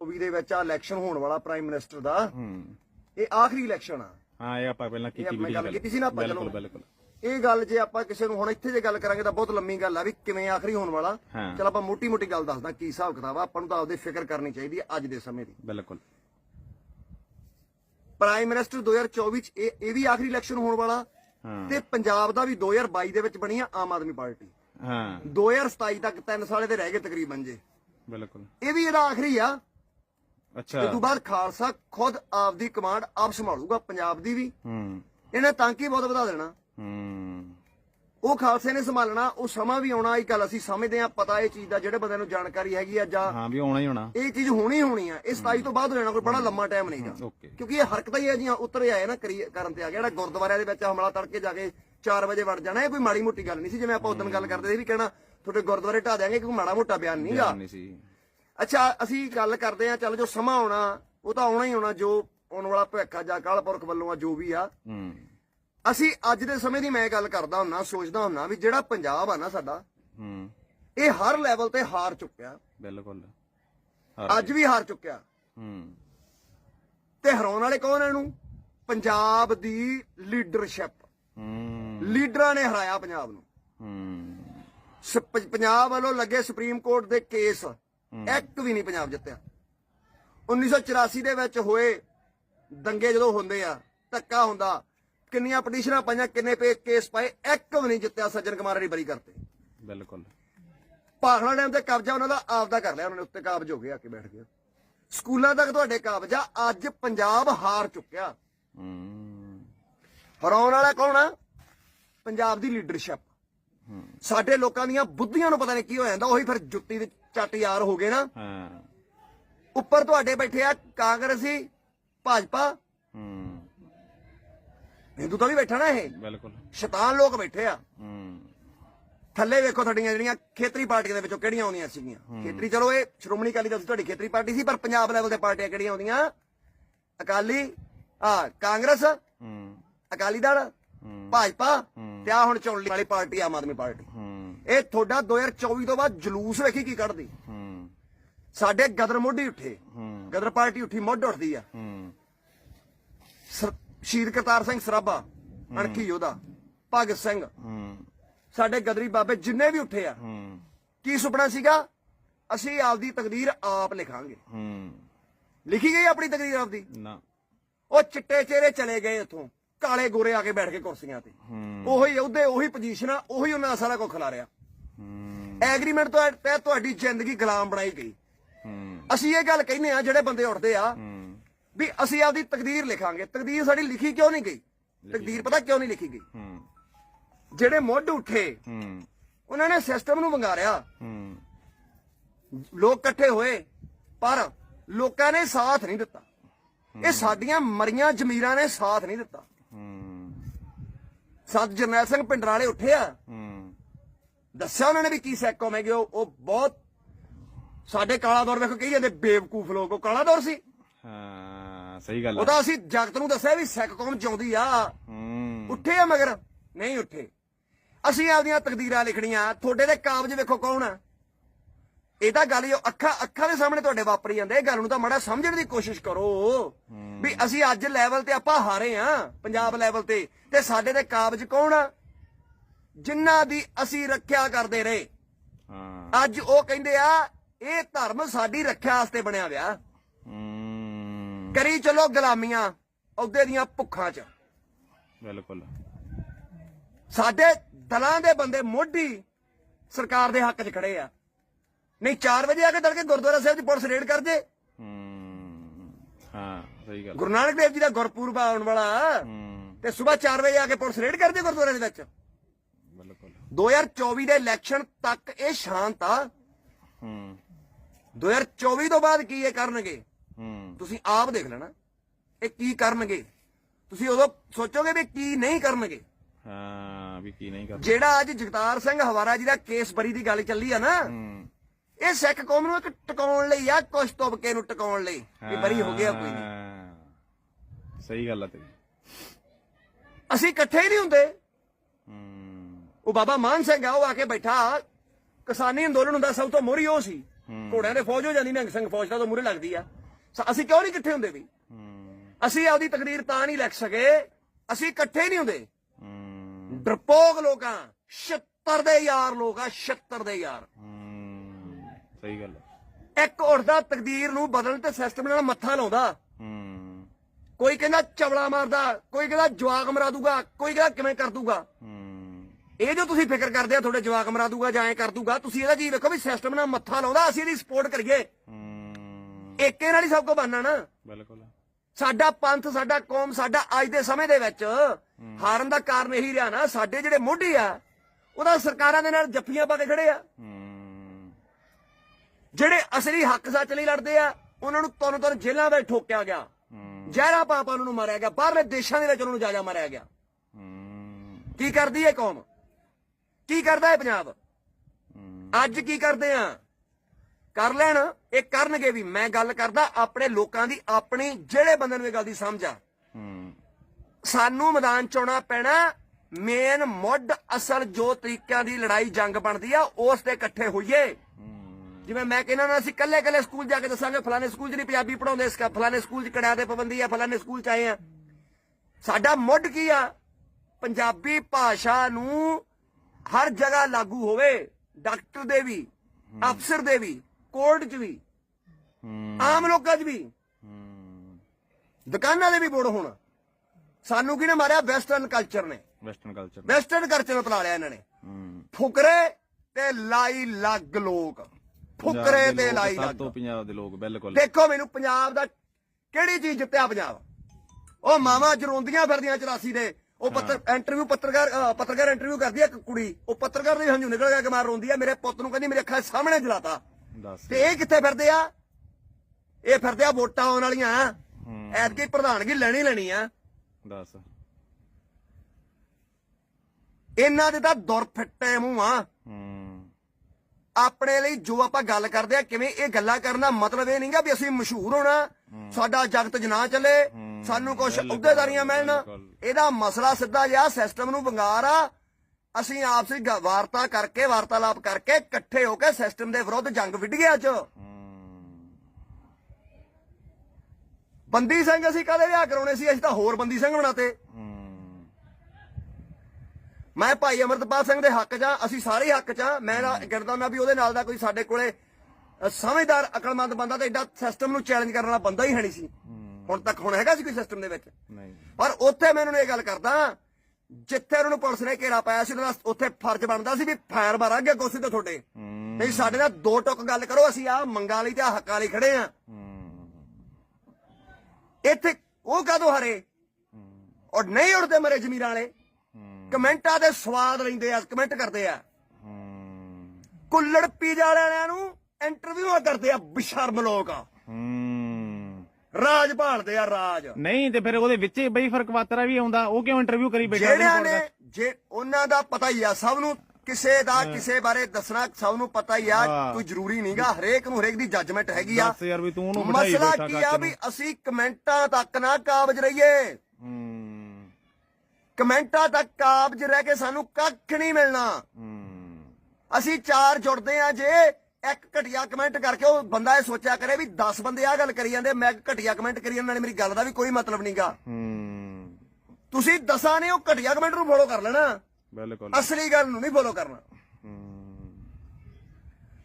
2024 ਦੇ ਵਿੱਚ ਆ ਇਲੈਕਸ਼ਨ ਹੋਣ ਵਾਲਾ ਪ੍ਰਾਈਮ ਮਿਨਿਸਟਰ ਦਾ। ਹੂੰ। ਇਹ ਆਖਰੀ ਇਲੈਕਸ਼ਨ ਆ। ਹਾਂ ਇਹ ਆਪਾਂ ਪਹਿਲਾਂ ਇਹ ਕੀਤੀ ਆਪਾਂ ਗੱਲ ਕੀਤੀ ਸੀ ਨਾ ਆਪਾਂ ਬਿਲਕੁਲ ਚਲੋ ਬਿਲਕੁਲ। ਇਹ ਗੱਲ ਜੇ ਆਪਾਂ ਕਿਸੇ ਨੂੰ ਹੁਣ ਇੱਥੇ ਜੇ ਗੱਲ ਕਰਾਂਗੇ ਤਾਂ ਬਹੁਤ ਲੰਮੀ ਗੱਲ ਆ ਵੀ ਕਿਵੇਂ ਆਖਰੀ ਹੋਣ ਵਾਲਾ। ਹਾਂ। ਚਲ ਆਪਾਂ ਮੋਟੀ ਮੋਟੀ ਗੱਲ ਦੱਸਦਾ ਕੀ ਹਿਸਾਬ ਕਿਤਾਬ ਆ। ਆਪਾਂ ਨੂੰ ਤਾਂ ਆਪਦੇ ਫਿਕਰ ਕਰਨੀ ਚਾਹੀਦੀ ਹੈ ਅੱਜ ਦੇ ਸਮੇਂ ਦੀ। ਬਿਲਕੁਲ। ਪ੍ਰਾਈਮ ਮਿਨਿਸਟਰ 2024 ਚ ਇਹ ਇਹ ਵੀ ਆਖਰੀ ਇਲੈਕਸ਼ਨ ਹੋਣ ਵਾਲਾ। ਹਾਂ। ਤੇ ਪੰਜਾਬ ਦਾ ਵੀ 2022 ਦੇ ਵਿੱਚ ਬਣੀ ਆ ਆਮ ਆਦਮੀ ਪਾਰਟੀ। ਹਾਂ। 2027 ਤੱਕ 3 ਸਾਲੇ ਦੇ ਰਹਿ ਗਏ ਤਕਰੀਬਨ ਜੇ। ਬਿਲਕੁਲ। ਇਹ ਵੀ ਇਹਦਾ ਆਖਰੀ ਆ। ਅੱਛਾ। ਇਸ ਤੋਂ ਬਾਅਦ ਖਾਲਸਾ ਖੁਦ ਆਪਦੀ ਕਮਾਂਡ ਆਪ ਸੰਭਾਲੂਗਾ ਪੰਜਾਬ ਦੀ ਵੀ। ਹੂੰ। ਇਹਨੇ ਤਾਂਕੀ ਬਹੁਤ ਵਧਾ ਦੇਣਾ। ਹੂੰ। ਉਹ ਖਾਲਸੇ ਨੇ ਸੰਭਾਲਣਾ ਉਹ ਸਮਾਂ ਵੀ ਆਉਣਾ ਇਹ ਗੱਲ ਅਸੀਂ ਸਮਝਦੇ ਆ ਪਤਾ ਇਹ ਚੀਜ਼ ਦਾ ਜਿਹੜੇ ਬੰਦੇ ਨੂੰ ਜਾਣਕਾਰੀ ਹੈਗੀ ਆ ਜਾਂ ਹਾਂ ਵੀ ਆਉਣਾ ਹੀ ਹੋਣਾ ਇਹ ਚੀਜ਼ ਹੋਣੀ ਹੋਣੀ ਆ ਇਹ 27 ਤੋਂ ਬਾਅਦ ਹੋ ਜਾਣਾ ਕੋਈ ਬੜਾ ਲੰਮਾ ਟਾਈਮ ਨਹੀਂਗਾ ਕਿਉਂਕਿ ਇਹ ਹਰਕਤਾਂ ਹੀ ਆ ਜੀਆਂ ਉਤਰੇ ਆਏ ਨਾ ਕਰੀ ਕਰਨ ਤੇ ਆ ਗਿਆ ਜਿਹੜਾ ਗੁਰਦੁਆਰਿਆਂ ਦੇ ਵਿੱਚ ਹਮਲਾ ਤੜਕੇ ਜਾ ਕੇ 4 ਵਜੇ ਵੜ ਜਾਣਾ ਇਹ ਕੋਈ ਮਾੜੀ ਮੋਟੀ ਗੱਲ ਨਹੀਂ ਸੀ। ਜਿਵੇਂ ਆਪਾਂ ਉਦੋਂ ਗੱਲ ਕਰਦੇ ਸੀ ਵੀ ਕਹਿਣਾ ਤੁਹਾਡੇ ਗੁਰਦੁਆਰੇ ਢਾ ਦਿਆਂਗੇ ਕੋਈ ਮਾੜਾ ਮੋਟਾ ਬਿਆਨ ਨਹੀਂਗਾ। ਅੱਛਾ ਅਸੀਂ ਗੱਲ ਕਰਦੇ ਆ ਚੱਲ ਜੋ ਸਮਾਂ ਆਉਣਾ ਉਹ ਤਾਂ ਆਉਣਾ ਹੀ ਆਉਣਾ ਜੋ ਆਉਣ ਵਾਲਾ ਭਵਿੱਖ ਜਾਂ ਅਕਾਲ ਪੁਰਖ ਵੱਲੋਂ ਆ ਜੋ ਵੀ ਆ। ਅਸੀਂ ਅੱਜ ਦੇ ਸਮੇਂ ਦੀ ਮੈਂ ਗੱਲ ਕਰਦਾ ਹੁੰਨਾ ਸੋਚਦਾ ਹੁੰਨਾ ਵੀ ਜਿਹੜਾ ਪੰਜਾਬ ਆ ਨਾ ਸਾਡਾ ਇਹ ਹਰ ਲੈਵਲ ਤੇ ਹਾਰ ਚੁੱਕਿਆ। ਬਿਲਕੁਲ। ਅੱਜ ਵੀ ਹਾਰ ਚੁੱਕਿਆ। ਤੇ ਹਰਾਉਣ ਵਾਲੇ ਕੌਣ ਇਹਨੂੰ? ਪੰਜਾਬ ਦੀ ਲੀਡਰਸ਼ਿਪ ਲੀਡਰਾਂ ਨੇ ਹਰਾਇਆ ਪੰਜਾਬ ਨੂੰ। ਪੰਜਾਬ ਵੱਲੋਂ ਲੱਗੇ ਸੁਪਰੀਮ ਕੋਰਟ ਦੇ ਕੇਸ। ਇੱਕ ਵੀ ਨਹੀਂ ਪੰਜਾਬ ਜਿੱਤਿਆ। 1984 ਦੇ ਵਿੱਚ ਹੋਏ ਦੰਗੇ ਜਦੋਂ ਹੁੰਦੇ ਆ ਧੱਕਾ ਹੁੰਦਾ ਕਿੰਨੀਆਂ ਪਟੀਸ਼ਨਾਂ ਪਾਈਆਂ ਕਿੰਨੇ ਪੇ ਕੇਸ ਪਾਏ ਇੱਕ ਵੀ ਨਹੀਂ ਜਿੱਤਿਆ ਸੱਜਣ ਕੁਮਾਰ ਨੇ ਬਰੀ ਕਰਤੇ ਬਿਲਕੁਲ। ਭਾਖੜਾ ਡੈਮ ਤੇ ਕਬਜ਼ਾ ਉਹਨਾਂ ਦਾ ਆਪਦਾ ਕਰ ਲਿਆ ਉਹਨਾਂ ਨੇ ਉੱਤੇ ਕਾਬਜ ਹੋ ਗਏ ਆ ਕੇ ਬੈਠ ਗਏ ਸਕੂਲਾਂ ਤੱਕ ਤੁਹਾਡੇ ਕਬਜ਼ਾ ਅੱਜ ਪੰਜਾਬ ਹਾਰ ਚੁੱਕਿਆ। ਹਰਾਉਣ ਵਾਲਾ ਕੌਣ ਆ? ਪੰਜਾਬ ਦੀ ਲੀਡਰਸ਼ਿਪ ਸਾਡੇ ਲੋਕਾਂ ਦੀਆਂ ਬੁੱਧੀਆਂ ਨੂੰ ਪਤਾ ਨਹੀਂ ਕੀ ਹੋ ਜਾਂਦਾ ਉਹੀ ਫਿਰ ਜੁੱਤੀ ਦੇ ਚੱਟ ਯਾਰ ਹੋ ਗਏ ਨਾ। ਹਾਂ। ਉੱਪਰ ਤੁਹਾਡੇ ਬੈਠੇ ਆ ਕਾਂਗਰਸੀ ਭਾਜਪਾ। ਹੂੰ। ਹਿੰਦੂ ਤਾਂ ਵੀ ਬੈਠਾ ਨਾ ਇਹ। ਬਿਲਕੁਲ। ਸ਼ੈਤਾਨ ਲੋਕ ਬੈਠੇ ਆ। ਹੂੰ। ਥੱਲੇ ਵੇਖੋ ਤੁਹਾਡੀਆਂ ਜਿਹੜੀਆਂ ਖੇਤਰੀ ਪਾਰਟੀਆਂ ਦੇ ਵਿੱਚੋਂ ਕਿਹੜੀਆਂ ਆਉਂਦੀਆਂ ਸੀਗੀਆਂ। ਖੇਤਰੀ ਚਲੋ ਇਹ ਸ਼੍ਰੋਮਣੀ ਅਕਾਲੀ ਦਲ ਤੁਹਾਡੀ ਖੇਤਰੀ ਪਾਰਟੀ ਸੀ ਪਰ ਪੰਜਾਬ ਲੈਵਲ ਤੇ ਪਾਰਟੀਆਂ ਕਿਹੜੀਆਂ ਆਉਂਦੀਆਂ? ਅਕਾਲੀ ਆ ਕਾਂਗਰਸ ਹੂੰ। ਅਕਾਲੀ ਦਲ ਹੂੰ। ਭਾਜਪਾ। ਤੇ ਆ ਹੁਣ ਚੁਣ ਵਾਲੀ ਪਾਰਟੀ ਆਮ ਆਦਮੀ ਪਾਰਟੀ। ਹੂੰ। ਇਹ ਤੁਹਾਡਾ 2024 ਤੋਂ ਬਾਅਦ ਜਲੂਸ ਵੇਖੀ ਕੀ ਕੱਢਦੀ? ਹੂੰ ਸਾਡੇ ਗਦਰ ਮੋਢੀ ਉੱਠੇ। ਹੂੰ ਗਦਰ ਪਾਰਟੀ ਉੱਠੀ ਮੁੱਢ ਉੱਠਦੀ ਆ। ਹੂੰ ਸ਼ਹੀਦ ਕਰਤਾਰ ਸਿੰਘ ਸਰਾਭਾ ਅਣਖੀ ਯੋਧਾ ਭਗਤ ਸਿੰਘ। ਹੂੰ ਸਾਡੇ ਗਦਰੀ ਬਾਬੇ ਜਿੰਨੇ ਵੀ ਉੱਠੇ ਆ ਹੂੰ ਕੀ ਸੁਪਨਾ ਸੀਗਾ? ਅਸੀਂ ਆਪਦੀ ਤਕਦੀਰ ਆਪ ਲਿਖਾਂਗੇ। ਹੂੰ ਲਿਖੀ ਗਈ ਆਪਣੀ ਤਕਦੀਰ ਆਪਦੀ? ਨਾ। ਉਹ ਚਿੱਟੇ ਚਿਹਰੇ ਚਲੇ ਗਏ ਇੱਥੋਂ। ਕਾਲੇ ਗੋਰੇ ਆ ਕੇ ਬੈਠ ਕੇ ਕੁਰਸੀਆਂ ਤੇ। ਉਹੀ ਉਹਦੇ ਉਹੀ ਪੋਜੀਸ਼ਨ ਆ ਉਹੀ ਉਹਨਾਂ ਸਾਰਾ ਕੁਝ ਖਿਲਾਰਿਆ ਹੂੰ ਐਗਰੀਮੈਂਟ ਤੋਂ ਤਹਿਤ ਤੁਹਾਡੀ ਜ਼ਿੰਦਗੀ ਗੁਲਾਮ ਬਣਾਈ ਗਈ। ਅਸੀਂ ਇਹ ਗੱਲ ਕਹਿੰਦੇ ਆ ਜਿਹੜੇ ਬੰਦੇ ਉੱਠਦੇ ਆ ਵੀ ਅਸੀਂ ਆਪਦੀ ਤਕਦੀਰ ਲਿਖਾਂਗੇ। ਤਕਦੀਰ ਸਾਡੀ ਲਿਖੀ ਕਿਉਂ ਨਹੀਂ ਗਈ? ਤਕਦੀਰ ਪਤਾ ਕਿਉਂ ਨਹੀਂ ਲਿਖੀ ਗਈ? ਜਿਹੜੇ ਮੁੱਢ ਉੱਠੇ ਉਹਨਾਂ ਨੇ ਸਿਸਟਮ ਨੂੰ ਵੰਗਾਰਿਆ। ਲੋਕ ਇਕੱਠੇ ਹੋਏ ਪਰ ਲੋਕਾਂ ਨੇ ਸਾਥ ਨਹੀਂ ਦਿੱਤਾ। ਇਹ ਸਾਡੀਆਂ ਮਰੀਆਂ ਜ਼ਮੀਰਾਂ ਨੇ ਸਾਥ ਨਹੀਂ ਦਿੱਤਾ। ਸਤ ਜਰਨੈਲ ਸਿੰਘ ਪਿੰਡਰਾਂ ਵਾਲੇ ਉੱਠੇ ਆ। ਹੂੰ। ਦੱਸਿਆ ਉਹਨਾਂ ਨੇ ਵੀ ਕੀ ਸਿੱਖ ਕੌਮੇਗੇ ਉਹ ਉਹ ਬਹੁਤ ਸਾਡੇ ਕਾਲਾ ਦੌਰ ਵੇਖੋ ਕਹੀ ਜਾਂਦੇ ਬੇਵਕੂਫ ਲੋਕ ਉਹ ਕਾਲਾ ਦੌਰ ਸੀ। ਹਾਂ ਸਹੀ ਗੱਲ ਆ। ਉਹਦਾ ਅਸੀਂ ਜਗਤ ਨੂੰ ਦੱਸਿਆ ਵੀ ਸਿੱਖ ਕੌਮ ਜਿਉਂਦੀ ਆ। ਹੂੰ। ਉੱਠੇ ਆ ਮਗਰ ਨਹੀਂ ਉੱਠੇ। ਅਸੀਂ ਆਪਦੀਆਂ ਤਕਦੀਰਾਂ ਲਿਖਣੀਆਂ ਤੁਹਾਡੇ ਦੇ ਕਾਬਜ ਵੇਖੋ ਕੌਣ ਆ। ਇਹ ਤਾਂ ਗੱਲ ਜੋ ਅੱਖਾਂ ਅੱਖਾਂ ਦੇ ਸਾਹਮਣੇ ਤੁਹਾਡੇ ਵਾਪਰੀ ਜਾਂਦੇ ਇਹ ਗੱਲ ਨੂੰ ਤਾਂ ਮਾੜਾ ਸਮਝਣ ਦੀ ਕੋਸ਼ਿਸ਼ ਕਰੋ। ਵੀ ਅਸੀਂ ਅੱਜ ਲੈਵਲ ਤੇ ਆਪਾਂ ਹਾਰੇ ਆ ਪੰਜਾਬ ਲੈਵਲ ਤੇ ਤੇ ਸਾਡੇ ਦੇ ਕਾਬਜ ਕੌਣ ਆ? ਜਿਨ੍ਹਾਂ ਦੀ ਅਸੀਂ ਰੱਖਿਆ ਕਰਦੇ ਰਹੇ। ਹਾਂ। ਅੱਜ ਉਹ ਕਹਿੰਦੇ ਆ ਇਹ ਧਰਮ ਸਾਡੀ ਰੱਖਿਆ ਵਾਸਤੇ ਬਣਿਆ ਵਿਆ। ਹੂੰ। ਕਰੀ ਚਲੋ ਗੁਲਾਮੀਆਂ ਅਹੁਦੇ ਦੀਆਂ ਭੁੱਖਾਂ 'ਚ। ਬਿਲਕੁਲ। ਸਾਡੇ ਦਲਾਂ ਦੇ ਬੰਦੇ ਮੋਢੀ ਸਰਕਾਰ ਦੇ ਹੱਕ 'ਚ ਖੜੇ ਆ। ਨਹੀਂ 4 ਵਜੇ ਆ ਕੇ ਤੜਕੇ ਗੁਰਦੁਆਰਾ ਸਾਹਿਬ 'ਚ ਪੁਲਿਸ ਰੇਡ ਕਰ ਜੇ ਹੂੰ। ਹਾਂ ਸਹੀ ਗੱਲ। ਗੁਰੂ ਨਾਨਕ ਦੇਵ ਜੀ ਦਾ ਗੁਰਪੁਰਬ ਆਉਣ ਵਾਲਾ। ਤੇ ਸਵੇਰ 4 ਵਜੇ ਆ ਕੇ ਪੁਲਿਸ ਰੇਡ ਕਰ ਜੇ ਗੁਰਦੁਆਰੇ ਦੇ ਵਿੱਚ। ਬਿਲਕੁਲ। 2024 ਦੇ ਇਲੈਕਸ਼ਨ ਤੱਕ ਇਹ ਸ਼ਾਂਤ ਆ। ਹੂੰ। 2024 ਤੋਂ ਬਾਅਦ ਕੀ ਇਹ ਕਰਨਗੇ? ਹੂੰ। ਤੁਸੀਂ ਆਪ ਦੇਖ ਲੈਣਾ। ਇਹ ਕੀ ਕਰਨਗੇ? ਤੁਸੀਂ ਉਦੋਂ ਸੋਚੋਗੇ ਵੀ ਕੀ ਨਹੀਂ ਕਰਨਗੇ? ਹਾਂ ਵੀ ਕੀ ਨਹੀਂ ਕਰਦਾ ਜਿਹੜਾ ਅੱਜ ਜਗਤਾਰ ਸਿੰਘ ਹਵਾਰਾ ਜੀ ਦਾ ਕੇਸ ਬਰੀ ਦੀ ਗੱਲ ਚੱਲੀ ਆ ਨਾ ਹੂੰ। ਇਹ ਸਿੱਖ ਕੌਮ ਨੂੰ ਇੱਕ ਟਿਕਾਉਣ ਲਈ ਆ ਕੁਛ ਤੁਬਕੇ ਨੂੰ ਟਿਕਾਉਣ ਲਈ ਇਹ ਬਰੀ ਹੋ ਗਿਆ ਕੋਈ ਨਹੀਂ। ਸਹੀ ਗੱਲ ਆ ਤੇਰੀ। ਅਸੀਂ ਇਕੱਠੇ ਹੀ ਨਹੀਂ ਹੁੰਦੇ। ਹੂੰ। ਉਹ ਬਾਬਾ ਮਾਨ ਸਿੰਘ ਆ ਉਹ ਆ ਕੇ ਬੈਠਾ। ਕਿਸਾਨੀ ਅੰਦੋਲਨ ਹੁੰਦਾ ਸਭ ਤੋਂ ਮੋਹਰੀ ਉਹ ਸੀ। ਘੋੜਿਆਂ ਦੇ ਫੌਜ ਹੋ ਜਾਂਦੀ ਨਿਹੰਗ ਸਿੰਘ ਫੌਜ ਦਾ ਤਾਂ ਮੂਰੇ ਲੱਗਦੀ ਆ। ਅਸੀਂ ਕਿਉਂ ਨਹੀਂ ਇਕੱਠੇ ਹੁੰਦੇ ਵੀ? ਅਸੀਂ ਆਪਦੀ ਤਕਦੀਰ ਤਾਂ ਨਹੀਂ ਲਿਖ ਸਕੇ। ਅਸੀਂ ਇਕੱਠੇ ਨਹੀਂ ਹੁੰਦੇ। ਡਰਪੋਕ ਲੋਕਾਂ 76 ਦੇ ਯਾਰ ਲੋਕ ਆ 76 ਦੇ ਯਾਰ। ਸਹੀ ਗੱਲ ਇੱਕ ਉੱਠਦਾ ਤਕਦੀਰ ਨੂੰ ਬਦਲਣ ਤੇ ਸਿਸਟਮ ਨਾਲ ਮੱਥਾ ਲਾਉਂਦਾ। ਕੋਈ ਕਹਿੰਦਾ ਚਵਲਾ ਮਾਰਦਾ ਕੋਈ ਕਹਿੰਦਾ ਜਵਾਕ ਮਰਾ ਦੂਗਾ ਕੋਈ ਕਹਿੰਦਾ ਕਿਵੇਂ ਕਰ ਦੂਗਾ। ਇਹ ਜੋ ਤੁਸੀਂ ਫਿਕਰ ਕਰਦੇ ਆ ਤੁਹਾਡੇ ਜਵਾਕ ਮਰਾ ਦੂਗਾ ਜਾਂ ਐ ਕਰ ਦੂਗਾ ਤੁਸੀਂ ਇਹਦਾ ਜੀ ਵੇਖੋ ਵੀ ਸਿਸਟਮ ਨਾਲ ਮੱਥਾ ਲਾਉਂਦਾ ਅਸੀਂ ਇਹਦੀ ਸਪੋਰਟ ਕਰੀਏ। ਏਕੇ ਨਾਲ ਹੀ ਸਭ ਕੁਝ ਬਣਨਾ ਨਾ। ਬਿਲਕੁਲ। ਸਾਡਾ ਪੰਥ ਸਾਡਾ ਕੌਮ ਸਾਡਾ ਅੱਜ ਦੇ ਸਮੇਂ ਦੇ ਵਿੱਚ ਹਾਰਨ ਦਾ ਕਾਰਨ ਇਹੀ ਰਿਹਾ ਨਾ ਸਾਡੇ ਜਿਹੜੇ ਮੋਢੀ ਆ ਉਹਦਾ ਸਰਕਾਰਾਂ ਦੇ ਨਾਲ ਜੱਫੀਆਂ ਪਾ ਕੇ ਖੜੇ ਆ। ਜਿਹੜੇ ਅਸਲੀ ਹੱਕ ਸੱਚ ਲਈ ਲੜਦੇ ਆ ਉਹਨਾਂ ਨੂੰ ਤੁਰਨ ਤੁਰਨ ਜੇਲ੍ਹਾਂ ਵਿੱਚ ਠੋਕਿਆ ਗਿਆ। ਜ਼ਹਿਰਾ ਪਾਪਾ ਉਹਨਾਂ ਨੂੰ ਮਾਰਿਆ ਗਿਆ ਬਾਹਰਲੇ ਦੇਸ਼ਾਂ ਦੇ ਵਿੱਚ ਉਹਨਾਂ ਨੂੰ ਜਾਜਾ ਮਾਰਿਆ ਗਿਆ। ਕੀ ਕਰਦੀ ਹੈ ਕੌਮ? ਕੀ ਕਰਦਾ ਹੈ ਪੰਜਾਬ? ਅੱਜ ਕੀ ਕਰਦੇ ਆ? ਕਰ ਲੈਣ। ਇਹ ਕਰਨਗੇ ਵੀ। ਮੈਂ ਗੱਲ ਕਰਦਾ ਆਪਣੇ ਲੋਕਾਂ ਦੀ, ਆਪਣੀ ਜਿਹੜੇ ਬੰਦੇ ਨੂੰ ਇਹ ਗੱਲ ਦੀ ਸਮਝ ਆ। ਸਾਨੂੰ ਮੈਦਾਨ ਚ ਆਉਣਾ ਪੈਣਾ। ਮੇਨ ਮੁੱਢ ਅਸਲ ਜੋ ਤਰੀਕਿਆਂ ਦੀ ਲੜਾਈ ਜੰਗ ਬਣਦੀ ਆ, ਉਸ ਤੇ ਇਕੱਠੇ ਹੋਈਏ। ਜਿਵੇਂ ਮੈਂ ਕਹਿੰਦਾ ਨਾ ਅਸੀਂ ਕੱਲੇ ਕੱਲੇ ਸਕੂਲ ਜਾ ਕੇ ਦੱਸਾਂਗੇ, ਫਲਾਣੇ ਸਕੂਲ 'ਚ ਨਹੀਂ ਪੰਜਾਬੀ ਪੜਾਉਂਦੇ ਇਸ ਫਲਾਣੇ ਸਕੂਲ 'ਚ ਕੜਿਆ ਤੇ ਪਾਬੰਦੀ ਆ, ਫਲਾਣੇ ਸਕੂਲ 'ਚ ਆਏ ਆ। ਸਾਡਾ ਮੁੱਢ ਕੀ ਆ? ਪੰਜਾਬੀ ਭਾਸ਼ਾ ਨੂੰ ਹਰ ਜਗ੍ਹਾ ਲਾਗੂ ਹੋਵੇ ਡਾਕਟਰ ਦੇ ਵੀ ਅਫਸਰ ਦੇ ਵੀ ਕੋਰਟ 'ਚ ਵੀ ਆਮ ਲੋਕਾਂ 'ਚ ਵੀ। ਦੁਕਾਨਾਂ ਦੇ ਵੀ ਬੋਰਡ ਹੋਣ। ਸਾਨੂੰ ਕਿਹਨੇ ਮਾਰਿਆ? ਵੈਸਟਰਨ ਕਲਚਰ ਨੇ। ਵੈਸਟਰਨ ਕਲਚਰ ਵੈਸਟਰਨ ਕਲਚਰ ਨੂੰ ਪਲਾ ਲਿਆ ਇਹਨਾਂ ਨੇ। ਫੁਕਰੇ ਤੇ ਲਾਈ ਲੱਗ ਲੋਕ। ਫੁਕਰੇ ਤੇ ਲਾਈ ਲੱਗ। ਤੋਂ ਪੰਜਾਬ ਦੇ ਲੋਕ ਬਿਲਕੁਲ। ਦੇਖੋ ਮੈਨੂੰ ਪੰਜਾਬ ਦਾ ਕਿਹੜੀ ਚੀਜ਼ ਜਿੱਤਿਆ ਪੰਜਾਬ? ਉਹ ਮਾਵਾ ਜਰੋਂਦੀਆਂ ਫਿਰਦੀਆਂ 84 ਦੇ। ਉਹ ਪੱਤਰ ਇੰਟਰਵਿਊ ਪੱਤਰਕਾਰ ਪੱਤਰਕਾਰ ਇੰਟਰਵਿਊ ਕਰਦੀ ਆ ਇੱਕ ਕੁੜੀ। ਉਹ ਪੱਤਰਕਾਰ ਦੇ ਹੰਝੂ ਨਿਕਲ ਗਿਆ ਕਿ ਮਾਰ ਰੋਂਦੀ ਆ। ਮੇਰੇ ਪੁੱਤ ਨੂੰ ਕਹਿੰਦੀ ਮੇਰੇ ਅੱਖਾਂ ਸਾਹਮਣੇ ਜਲਾਤਾ। ਦੱਸ ਤੇ ਇਹ ਕਿੱਥੇ ਫਿਰਦੇ ਆ? ਇਹ ਫਿਰਦੇ ਆ ਵੋਟਾਂ ਆਉਣ ਵਾਲੀਆਂ। ਹੂੰ। ਐਤਕੀ ਪ੍ਰਧਾਨਗੀ ਲੈਣੀ ਲੈਣੀ ਆ। ਦੱਸ। ਇਹਨਾਂ ਦੇ ਤਾਂ ਦੁਰ ਫਿੱਟੇ ਮੂੰਹ ਆ। ਹੂੰ। ਆਪਣੇ ਲਈ ਜੋ ਆਪਾਂ ਗੱਲ ਕਰਦੇ ਆ ਕਿਵੇਂ ਇਹ ਗੱਲਾਂ ਕਰਨਾ ਮਤਲਬ ਇਹ ਨਹੀਂਗਾ ਵੀ ਅਸੀਂ ਮਸ਼ਹੂਰ ਹੋਣਾ। ਸਾਡਾ ਜਗਤ ਜਨਾ ਚੱਲੇ। ਸਾਨੂੰ ਕੁਝ ਅਹੁਦੇਦਾਰੀਆਂ ਮਿਲਣ। ਇਹਦਾ ਮਸਲਾ ਸਿੱਧਾ ਜਿਹਾ ਸਿਸਟਮ ਨੂੰ ਵੰਗਾਰ ਆ। ਅਸੀਂ ਆਪਸੀ ਗ- ਵਾਰਤਾ ਕਰਕੇ, ਵਾਰਤਾਲਾਪ ਕਰਕੇ ਇਕੱਠੇ ਹੋ ਕੇ ਸਿਸਟਮ ਦੇ ਵਿਰੁੱਧ ਜੰਗ ਵਿੱਢੀਏ ਅੱਜ। ਹੂੰ ਬੰਦੀ ਸਿੰਘ ਅਸੀਂ ਕਦੇ ਵਿਆਹ ਕਰਾਉਣੇ ਸੀ, ਅਸੀਂ ਤਾਂ ਹੋਰ ਬੰਦੀ ਸਿੰਘ ਬਣਾਤੇ। ਹੂੰ ਮੈਂ ਭਾਈ ਅਮਰਤਪਾਲ ਸਿੰਘ ਦੇ ਹੱਕ 'ਚ ਆ, ਅਸੀਂ ਸਾਰੇ ਹੱਕ 'ਚ ਆ। ਮੈਂ ਤਾਂ ਗਿਣਦਾ ਮੈਂ ਵੀ ਉਹਦੇ ਨਾਲ ਦਾ ਕੋਈ ਸਾਡੇ ਕੋਲੇ ਸਮਝਦਾਰ, ਅਕਲਮੰਦ ਬੰਦਾ ਤਾਂ ਐਡਾ ਸਿਸਟਮ ਨੂੰ ਚੈਲੰਜ ਕਰਨ ਵਾਲਾ ਬੰਦਾ ਹੀ ਹੈ ਨਹੀਂ ਸੀ। ਹੁਣ ਤੱਕ ਹੁਣ ਹੈਗਾ ਸੀ ਕੋਈ ਸਿਸਟਮ ਦੇ ਵਿੱਚ? ਨਹੀਂ। ਪਰ ਉੱਥੇ ਮੈਂ ਉਹਨਾਂ ਨੂੰ ਇਹ ਗੱਲ ਕਰਦਾ ਜਿੱਥੇ ਉਹਨਾਂ ਨੂੰ ਪੁਲਿਸ ਨੇ ਘੇਰਾ ਪਾਇਆ ਸੀ ਉਹਨਾਂ ਦਾ ਉੱਥੇ ਫਰਜ਼ ਬਣਦਾ ਸੀ ਵੀ ਫਾਇਰ ਮਾਰਾਂਗੇ ਕੋਸੀ ਤੇ ਤੁਹਾਡੇ। ਨਹੀਂ ਸਾਡੇ ਨਾਲ ਦੋ ਟੁਕ ਗੱਲ ਕਰੋ ਅਸੀਂ ਆ ਮੰਗਾਂ ਲਈ ਤੇ ਆਹ ਹੱਕਾਂ ਲਈ ਖੜੇ ਆ। ਇੱਥੇ ਉਹ ਕਦੋਂ ਹਰੇ? ਔਰ ਨਹੀਂ ਉੜਦੇ ਮਰੇ ਜ਼ਮੀਰਾਂ ਵਾਲੇ? ਕਮੈਂਟਾਂ ਦੇ ਸਵਾਦ ਲੈਂਦੇ ਆ ਕਮੈਂਟ ਕਰਦੇ ਆ। ਕੁੱਲੜ ਪੀਜ਼ਾ ਵਾਲਿਆਂ ਨੂੰ ਇੰਟਰਵਿਊ ਕਰਦੇ ਆ ਬਸ਼ਰਮ ਲੋਕ। ਹੂੰ ਰਾਜ ਭਾਲਦੇ ਆ ਰਾਜ। ਨਹੀਂ ਤੇ ਫਿਰ ਉਹਦੇ ਵਿੱਚ ਹੀ ਬਈ ਫ਼ਰਕ ਵਾਤਰਾ ਵੀ ਆਉਂਦਾ ਉਹ ਕਿਉਂ ਇੰਟਰਵਿਊ ਕਰੀ ਬੈਠਾ ਜਿਹੜਿਆਂ ਨੇ ਜੇ ਉਹਨਾਂ ਦਾ ਪਤਾ ਹੀ ਆ ਸਭ ਨੂੰ ਕਿਸੇ ਦਾ ਕਿਸੇ ਬਾਰੇ ਦੱਸਣਾ ਸਭ ਨੂੰ ਪਤਾ ਹੀ ਆ। ਕੋਈ ਜ਼ਰੂਰੀ ਨਹੀਂਗਾ ਹਰੇਕ ਨੂੰ ਹਰੇਕ ਦੀ ਜੱਜਮੈਂਟ ਹੈਗੀ ਆ। ਦੱਸ ਯਾਰ ਵੀ ਤੂੰ ਉਹਨੂੰ ਬਿਠਾਈ ਮਸਲਾ ਕੀ ਆ ਵੀ। ਅਸੀਂ ਕਮੈਂਟਾਂ ਤੱਕ ਨਾ ਕਾਬਜ ਰਹੀਏ। ਕਮੈਂਟਾਂ ਤੱਕ ਕਾਬਜ ਰਹਿ ਕੇ ਸਾਨੂੰ ਕੱਖ ਨਹੀਂ ਮਿਲਣਾ। ਅਸੀਂ ਚਾਰ ਜੁੜਦੇ ਆ ਜੇ ਇੱਕ ਘਟੀਆ ਕਮੈਂਟ ਕਰਕੇ ਉਹ ਬੰਦਾ ਇਹ ਸੋਚਿਆ ਕਰੇ ਵੀ 10 ਬੰਦੇ ਆ ਗੱਲ ਕਰੀ ਜਾਂਦੇ ਮੈਂ ਘਟੀਆ ਕਮੈਂਟ ਕਰੀ ਉਹਨਾਂ ਨੇ ਮੇਰੀ ਗੱਲ ਦਾ ਵੀ ਕੋਈ ਮਤਲਬ ਨਹੀਂਗਾ ਤੁਸੀਂ ਦਸਾਂ ਨੇ ਉਹ ਘਟੀਆ ਕਮੈਂਟ ਨੂੰ ਫੋਲੋ ਕਰ ਲੈਣਾ। ਬਿਲਕੁਲ। ਅਸਲੀ ਗੱਲ ਨੂੰ ਨਹੀਂ ਫੋਲੋ ਕਰਨਾ।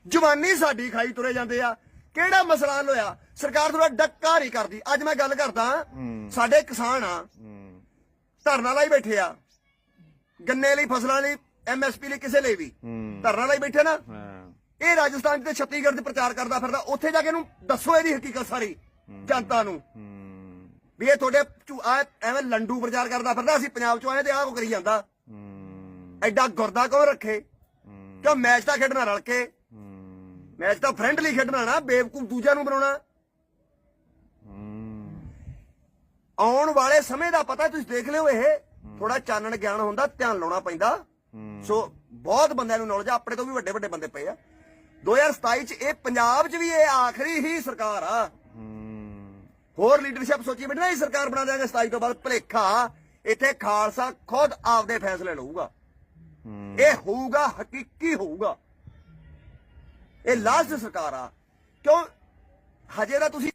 ਜਵਾਨੀ ਸਾਡੀ ਖਾਈ ਤੁਰੇ ਜਾਂਦੇ ਆ। ਕਿਹੜਾ ਮਸਲਾ ਹੋਇਆ? ਸਰਕਾਰ ਥੋੜਾ ਡੱਕਾ ਨਹੀਂ ਕਰਦੀ। ਅੱਜ ਮੈਂ ਗੱਲ ਕਰਦਾ। ਸਾਡੇ ਕਿਸਾਨ ਆ ਧਰਨਾ ਲਾਈ ਬੈਠੇ ਆ। ਗੰਨੇ ਲਈ ਫਸਲਾਂ ਲਈ ਐਮਐਸਪੀ ਲਈ ਕਿਸੇ ਲਈ ਵੀ। ਧਰਨਾ ਲਾਈ ਬੈਠੇ ਨਾ। ਇਹ ਰਾਜਸਥਾਨ ਤੇ ਛੱਤੀਸਗੜ੍ਹ ਦੇ ਪ੍ਰਚਾਰ ਕਰਦਾ ਫਿਰਦਾ ਉੱਥੇ ਜਾ ਕੇ ਇਹਨੂੰ ਦੱਸੋ ਇਹਦੀ ਹਕੀਕਤ ਸਾਰੀ ਜਨਤਾ ਨੂੰ। ਵੀ ਇਹ ਤੁਹਾਡੇ ਐਵੇਂ ਲੰਡੂ ਪ੍ਰਚਾਰ ਕਰਦਾ ਫਿਰਦਾ ਅਸੀਂ ਪੰਜਾਬ ਚੋਂ ਆਏ ਤੇ ਆਹ ਕੋ ਕਰੀ ਜਾਂਦਾ। ਐਡਾ ਗੁਰਦਾ ਕਿਉਂ ਰੱਖੇ ਕਿਉਂ ਮੈਚ ਤਾਂ ਖੇਡਣਾ ਰਲ ਕੇ। ਮੈਚ ਤਾਂ ਫਰੈਂਡਲੀ ਖੇਡਣਾ ਨਾ ਬੇਵਕੂਫ ਦੂਜਿਆਂ ਨੂੰ ਬਣਾਉਣਾ। ਆਉਣ ਵਾਲੇ ਸਮੇਂ ਦਾ ਪਤਾ ਤੁਸੀਂ ਦੇਖ ਲਿਓ ਇਹ ਥੋੜਾ ਚਾਨਣ ਗਿਆਨ ਹੁੰਦਾ ਧਿਆਨ ਲਾਉਣਾ ਪੈਂਦਾ। ਸੋ ਬਹੁਤ ਬੰਦਿਆਂ ਨੂੰ ਨੌਲੇਜ ਆ ਆਪਣੇ ਤੋਂ ਵੀ ਵੱਡੇ ਵੱਡੇ ਬੰਦੇ ਪਏ ਆ। 2027 ਚ ਇਹ ਪੰਜਾਬ ਚ ਵੀ ਇਹ ਆਖਰੀ ਹੀ ਸਰਕਾਰ ਆ। ਹੋਰ ਲੀਡਰਸ਼ਿਪ ਸੋਚੀ ਬੈਠੇ ਇਹ ਸਰਕਾਰ ਬਣਾ ਦੇਾਂਗੇ 27 ਤੋਂ ਬਾਅਦ ਭਲੇਖਾ। ਇੱਥੇ ਖਾਲਸਾ ਖੁਦ ਆਪਦੇ ਫੈਸਲੇ ਲਊਗਾ। ਇਹ ਹੋਊਗਾ, ਹਕੀਕੀ ਹੋਊਗਾ। ਇਹ ਲਾਸਟ ਸਰਕਾਰ ਆ। ਕਿਉਂ? ਹਜੇ ਤਾਂ ਤੁਸੀਂ